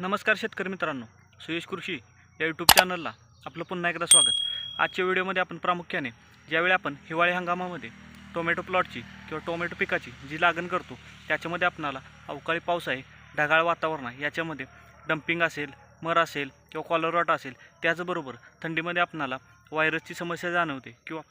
नमस्कार शेतकरी मित्रांनो सुयश कृषी या यूट्यूब चॅनलला आपलं पुन्हा एकदा स्वागत. आजच्या व्हिडिओमध्ये आपण प्रामुख्याने ज्यावेळी आपण हिवाळी हंगामामध्ये टोमॅटो प्लॉटची किंवा टोमॅटो पिकाची जी लागण करतो त्याच्यामध्ये आपणाला अवकाळी पाऊस आहे ढगाळ वातावरण आहे याच्यामध्ये डम्पिंग असेल मर असेल किंवा कॉलरॉट असेल त्याचबरोबर थंडीमध्ये आपणाला व्हायरसची समस्या जाणवते किंवा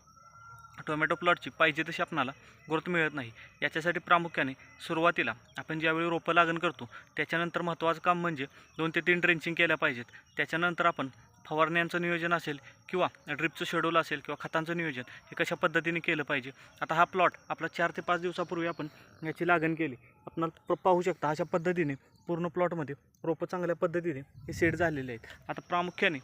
टोमॅटो प्लॉटची पाहिजे तशी आपणाला ग्रोथ मिळत नाही. याच्यासाठी प्रामुख्याने सुरुवातीला आपण ज्यावेळी रोपं लागण करतो त्याच्यानंतर महत्त्वाचं काम म्हणजे दोन ते तीन ट्रेंचिंग केल्या पाहिजेत. त्याच्यानंतर आपण फवारण्यांचं नियोजन असेल किंवा ड्रिपचं शेड्यूल असेल किंवा खतांचं नियोजन हे कशा पद्धतीने केलं पाहिजे? आता हा प्लॉट आपला चार ते पाच दिवसापूर्वी आपण याची लागण केली. आपण पाहू शकता अशा पद्धतीने पूर्ण प्लॉटमध्ये रोपं चांगल्या पद्धतीने हे सेट झालेले आहेत. आता प्रामुख्याने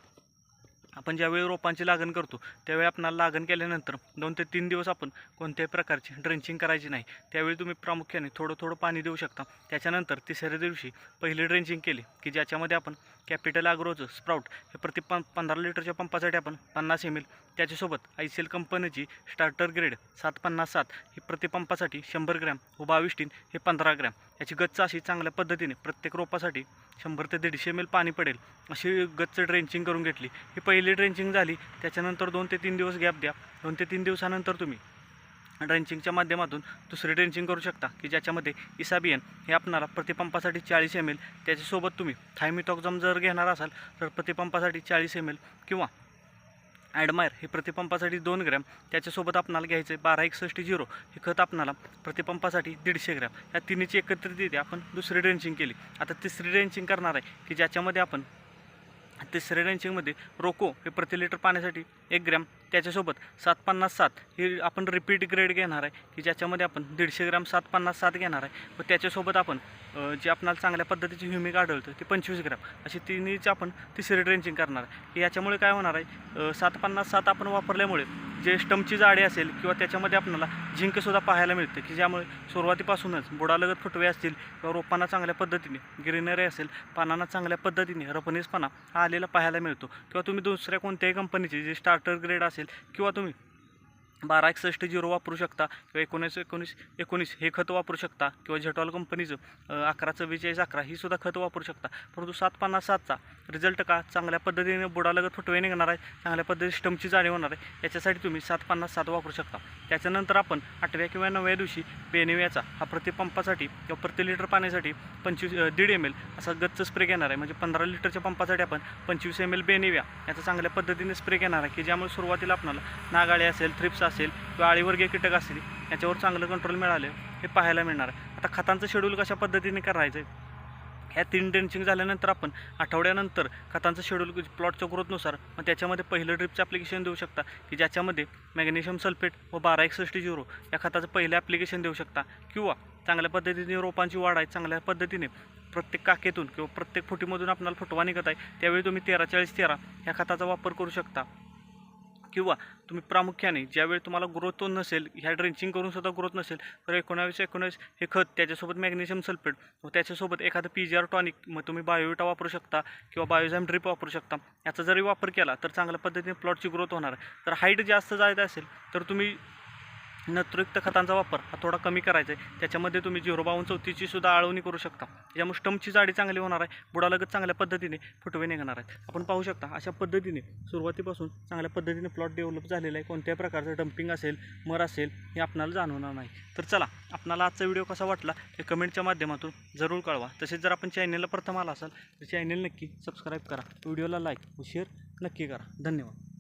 आपण ज्यावेळी रोपांची लागण करतो त्यावेळी आपणाला लागण केल्यानंतर दोन ते तीन दिवस आपण कोणत्याही प्रकारची ड्रेंचिंग करायची नाही. त्यावेळी तुम्ही प्रामुख्याने थोडं थोडं पाणी देऊ शकता. त्याच्यानंतर तिसऱ्या दिवशी पहिली ड्रेंचिंग केली की ज्याच्यामध्ये आपण कॅपिटल आग्रोचं स्प्राउट हे प्रति पं पंधरा लिटरच्या पंपासाठी आपण पन्नास एम एल त्याच्यासोबत आय सी एल कंपनीची स्टार्टर ग्रेड सात पन्नास सात ही प्रति पंपासाठी शंभर ग्रॅम व बावीस टीन हे पंधरा ग्रॅम. याची गच्च अशी चांगल्या पद्धतीने प्रत्येक रोपासाठी शंभर ते दीडशे एम एल पाणी पडेल. अशी गच्च ड्रेंचिंग करून घेतली. ही पहिली ड्रेंचिंग झाली. त्याच्यानंतर दोन ते तीन दिवस गॅप द्या. दोन ते तीन दिवसानंतर तुम्ही ड्रेंचिंगच्या माध्यमातून दुसरी ड्रेंचिंग करू शकता की ज्याच्यामध्ये इसाबियन हे आपणाला प्रतिपंपासाठी चाळीस एम एल त्याच्यासोबत तुम्ही थायमिटॉक्झम जर घेणार असाल तर प्रतिपंपासाठी चाळीस एम एल किंवा ॲडमायर हे प्रतिपंपासाठी दोन ग्रॅम त्याच्यासोबत आपणाला घ्यायचं आहे बारा एकसष्ट झिरो हे खत आपणाला प्रतिपंपासाठी दीडशे ग्रॅम. या तिन्हीची एकत्रित येते आपण दुसरी ड्रेंचिंग केली. आता तिसरी ड्रेंचिंग करणार आहे की ज्याच्यामध्ये आपण तिसऱ्या रेंचिंगमध्ये रोको हे प्रति लिटर पाण्यासाठी एक ग्रॅम त्याच्यासोबत सात पन्नास सात ही आपण रिपीट ग्रेड घेणार आहे की ज्याच्यामध्ये आपण दीडशे ग्रॅम सात पन्नास सात घेणार आहे. व त्याच्यासोबत आपण जे आपणाला चांगल्या पद्धतीची ह्युमिक आढळतं ते पंचवीस ग्रॅम अशी तिन्हीची आपण तिसरी ड्रेंचिंग करणार आहे. याच्यामुळे काय होणार आहे सात पन्नास सात आपण वापरल्यामुळे जे स्टमची जाडी असेल किंवा त्याच्यामध्ये आपल्याला झिंकसुद्धा पाहायला मिळते की ज्यामुळे सुरुवातीपासूनच बुडालगत फुटवे असतील किंवा रोपांना चांगल्या पद्धतीने ग्रीनरी असेल पानांना चांगल्या पद्धतीने रपणीसपणा हा आलेला पाहायला मिळतो. किंवा तुम्ही दुसऱ्या कोणत्याही कंपनीचे जे स्टार्टर ग्रेड असेल किंवा तुम्ही बारा एकसष्ट झिरो वापरू शकता किंवा एकोणीस एकोणीस एकोणीस हे खत वापरू शकता किंवा झेटॉल कंपनीचं अकरा चव्वेचाळीस अकरा ही सुद्धा खत वापरू शकता. परंतु सात पन्नास सातचा रिझल्ट का? चांगल्या पद्धतीने बुडालगत फुटवे निघणार आहे. चांगल्या पद्धतीने स्टमची जाणीव होणार आहे. याच्यासाठी तुम्ही सात पन्नास सात वापरू शकता. त्याच्यानंतर आपण आठव्या किंवा नवव्या दिवशी बेनेव्याचा हा प्रतिपंपासाठी किंवा प्रति लिटर पाण्यासाठी पंचवीस दीड एम एल असा गच्च स्प्रे घेणार आहे. म्हणजे पंधरा लिटरच्या पंपासाठी आपण पंचवीस एम एल बेनेव्या याचा चांगल्या पद्धतीने स्प्रे घेणार आहे. की ज्यामुळे सुरुवातीला आपल्याला नागाळे असेल थ्रिप्स असेल किंवा आळीवर्गीय कीटक असतील याच्यावर चांगलं कंट्रोल मिळालं हे पाहायला मिळणार. आहे आता खतांचं शेड्यूल कशा पद्धतीने करायचं? आहे ह्या तीन ड्रेंचिंग झाल्यानंतर आपण आठवड्यानंतर खतांचं शेड्यूल प्लॉटच्या ग्रोथनुसार मग त्याच्यामध्ये पहिलं ड्रिपचं ॲप्लिकेशन देऊ शकता की ज्याच्यामध्ये मॅग्नेशियम सल्फेट व बारा एकसष्ट झिरो या खताचं पहिलं ॲप्लिकेशन देऊ शकता. किंवा चांगल्या पद्धतीने रोपांची वाढ आहे चांगल्या पद्धतीने प्रत्येक काकेतून किंवा प्रत्येक फुटीमधून आपल्याला फुटवा निघत आहे त्यावेळी तुम्ही तेरा चाळीस तेरा ह्या खताचा वापर करू शकता. किंवा तुम्ही प्रामुख्याने ज्यावेळी तुम्हाला ग्रोथ नसेल ह्या ड्रेंचिंग करून सुद्धा ग्रोथ नसेल तर एकोणावीस एकोणावीस हे खत त्याच्यासोबत मॅग्नेशियम सल्फेट व त्याच्यासोबत एखादं पी जी आर टॉनिक मग तुम्ही बायोविटा वापरू शकता किंवा बायोझॅम ड्रिप वापरू शकता. याचा जरी वापर केला तर चांगल्या पद्धतीने प्लॉटची ग्रोथ होणार तर हाईट जास्त जायचं असेल तर तुम्ही नत्रयुक्त खतांचा वापर हा थोडा कमी करायचा आहे. त्याच्यामध्ये तुम्ही झिरो बावन चौथीचीसुद्धा आळवणी करू शकता. यामुळे स्टमची जाडी चांगली होणार आहे. बुडालगत चांगल्या पद्धतीने फुटवे निघणार आहेत. आपण पाहू शकता अशा पद्धतीने सुरुवातीपासून चांगल्या पद्धतीने प्लॉट डेव्हलप झालेला आहे. कोणत्याही प्रकारचं डम्पिंग असेल मर असेल हे आपणाला जाणवणार नाही. तर चला आपणाला आजचा व्हिडिओ कसा वाटला हे कमेंटच्या माध्यमातून जरूर कळवा. तसेच जर आपण चॅनलला प्रथम आला असाल तर चॅनल नक्की सबस्क्राईब करा. व्हिडिओला लाईक व शेअर नक्की करा. धन्यवाद.